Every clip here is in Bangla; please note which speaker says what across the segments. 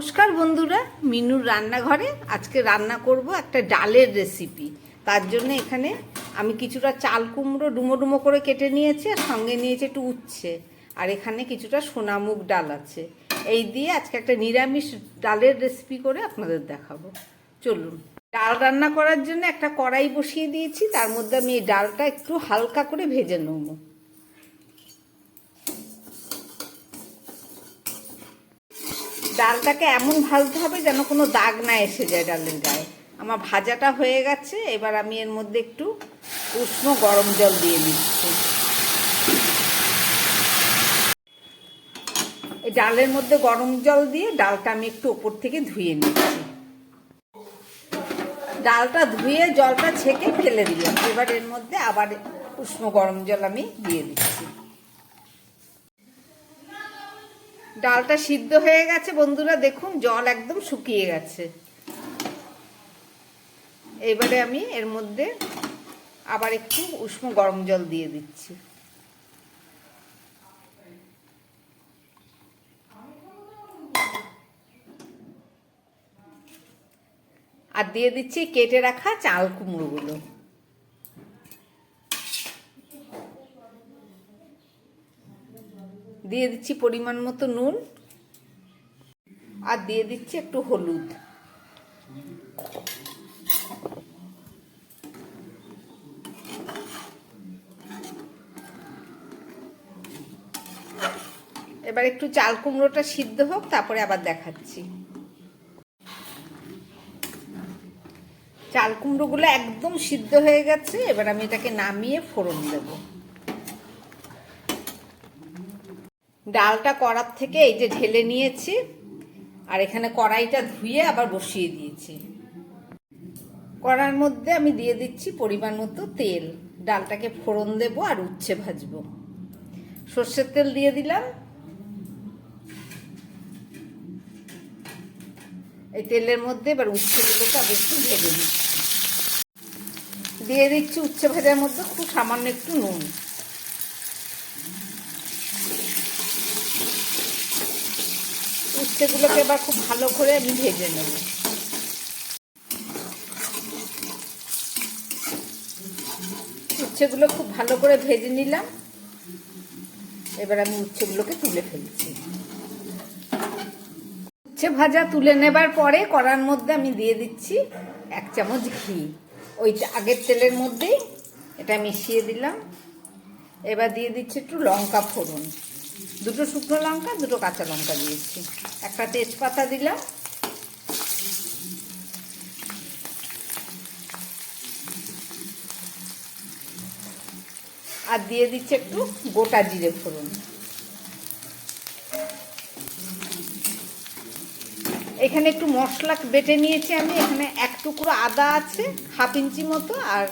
Speaker 1: নমস্কার বন্ধুরা, মিনুর রান্নাঘরে আজকে রান্না করব একটা ডালের রেসিপি তার জন্য এখানে আমি কিছুটা চাল কুমড়ো ডুমো ডুমো করে কেটে নিয়েছি আর সঙ্গে নিয়েছি একটু উচ্ছে। আর এখানে কিছুটা সোনামুখ ডাল আছে। এই দিয়ে আজকে একটা নিরামিষ ডালের রেসিপি করে আপনাদের দেখাবো। চলুন, ডাল রান্না করার জন্য একটা কড়াই বসিয়ে দিয়েছি। তার মধ্যে আমি এই ডালটা একটু হালকা করে ভেজে নেব। ডালটাকে এমন ভাজতে হবে যেন কোনো দাগ না এসে যায় ডালের গায়ে। আমার ভাজাটা হয়ে গেছে, এবার আমি এর মধ্যে একটু উষ্ণ গরম জল দিয়ে দিচ্ছি। এই ডালের মধ্যে গরম জল দিয়ে ডালটা আমি একটু ওপর থেকে ধুয়ে নিচ্ছি। ডালটা ধুয়ে জলটা ছেঁকে ফেলে দিলাম। এবার এর মধ্যে আবার উষ্ণ গরম জল আমি দিয়ে দিচ্ছি। ডালটা সিদ্ধ হয়ে গেছে, বন্ধুরা দেখুন, জল একদম শুকিয়ে গেছে। এবারে আমি এর মধ্যে আবার একটু উষ্ণ গরম জল দিয়ে দিচ্ছি। আর দিয়ে দিচ্ছি কেটে রাখা চাল কুমড়োগুলো। দিয়ে দিচ্ছি পরিমাণ মতো নুন আর দিয়ে দিচ্ছি একটু হলুদ। এবার একটু চাল কুমড়োটা সিদ্ধ হোক, তারপরে আবার দেখাচ্ছি। চাল কুমড়োগুলো একদম সিদ্ধ হয়ে গেছে, এবার আমি এটাকে নামিয়ে ফোড়ন দেবো। ডালটা কড়ার থেকে এই যে ঢেলে নিয়েছি, আর এখানে কড়াইটা ধুয়ে আবার বসিয়ে দিয়েছি। কড়ার মধ্যে আমি দিয়ে দিচ্ছি পরিমাণ মতো তেল। ডালটাকে ফোড়ন দেব আর উচ্ছে ভাজবো। সর্ষের তেল দিয়ে দিলাম। এই তেলের মধ্যে এবার উচ্ছেগুলোকে আবার একটু ভেজে দিচ্ছি দিয়ে দিচ্ছি উচ্ছে ভাজার মধ্যে খুব সামান্য একটু নুন। উচ্ছেগুলোকে এবার খুব ভালো করে আমি ভেজে নেব। উচ্ছেগুলো খুব ভালো করে ভেজে নিলাম। এবার আমি উচ্ছেগুলোকে তুলে ফেলছি। উচ্ছে ভাজা তুলে নেবার পরে কড়ার মধ্যে আমি দিয়ে দিচ্ছি এক চামচ ঘি। ওই আগের তেলের মধ্যেই এটা মিশিয়ে দিলাম। এবার দিয়ে দিচ্ছি একটু লঙ্কা ফোড়ন। দুটো শুকনো লঙ্কা, দুটো কাঁচা লঙ্কা দিয়েছি। একটা তেজপাতা দিলাম। আর দিয়ে দিচ্ছে একটু গোটা জিরে ফোড়ন। এখানে একটু মশলা বেটে নিয়েছি আমি। এখানে এক টুকরো আদা আছে, হাফ ইঞ্চি মতো, আর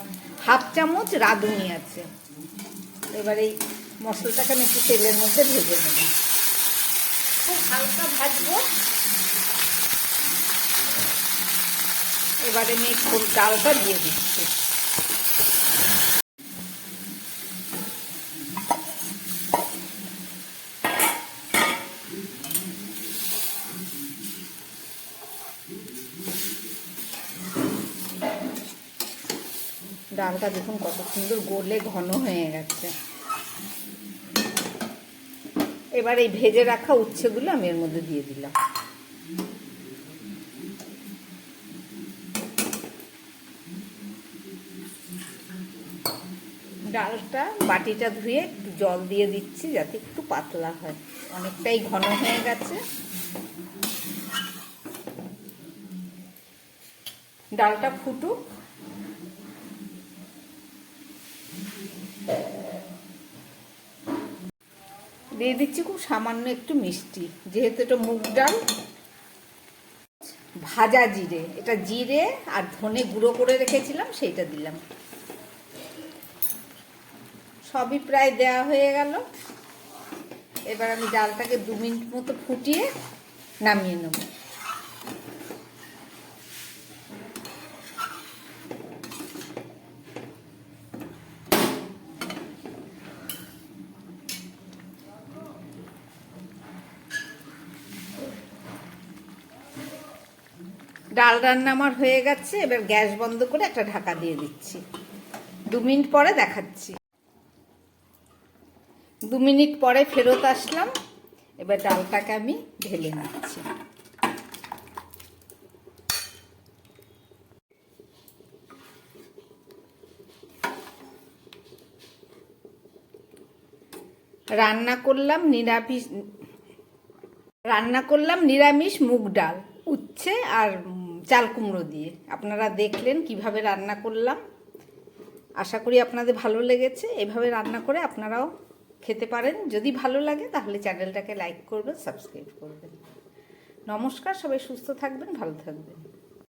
Speaker 1: হাফ চামচ রাঁধুনি আছে। এবার এই মশলাটাকে আমি একটু তেলের মধ্যে ভেজে নেব। খুব হালকা ভাজবো। এবারে আমি খুব ডালটা দিয়ে দিচ্ছি। ডালটা দেখুন কত সুন্দর গোলে ঘন হয়ে গেছে। এবার এই ভেজে রাখা উচ্ছেগুলো আমি এর মধ্যে দিয়ে দিলাম। ডালটা বাটিটা ধুয়ে একটু জল দিয়ে দিচ্ছি যাতে একটু পাতলা হয়। অনেকটাই ঘন হয়ে গেছে। ডালটা ফুটুক। দিয়ে দিচ্ছি খুব সামান্য একটু মিষ্টি। যেহেতু এটা মুগ ডাল, ভাজা জিরে। এটা জিরে আর ধনে গুঁড়ো করে রেখেছিলাম, সেইটা দিলাম। সবই প্রায় দেয়া হয়ে গেল। এবার আমি ডালটাকে দু মিনিট মতো ফুটিয়ে নামিয়ে নেব। ডাল রান্না আমার হয়ে গেছে, এবার গ্যাস বন্ধ করে একটা ঢাকা দিয়ে দিচ্ছি। দু মিনিট পরে দেখাচ্ছি। দু মিনিট পরে ফেরত আসলাম, এবার ডালটাকে আমি ঢেলে নিচ্ছি। রান্না করলাম নিরামিষ, রান্না করলাম নিরামিষ মুগ ডাল, উচ্ছে আর চাল কুমড়ো দিয়ে। আপনারা দেখলেন কীভাবে রান্না করলাম। আশা করি আপনাদের ভালো লেগেছে। এভাবে রান্না করে আপনারাও খেতে পারেন। যদি ভালো লাগে তাহলে চ্যানেলটাকে লাইক করবেন, সাবস্ক্রাইব করবেন। নমস্কার, সবাই সুস্থ থাকবেন, ভালো থাকবেন।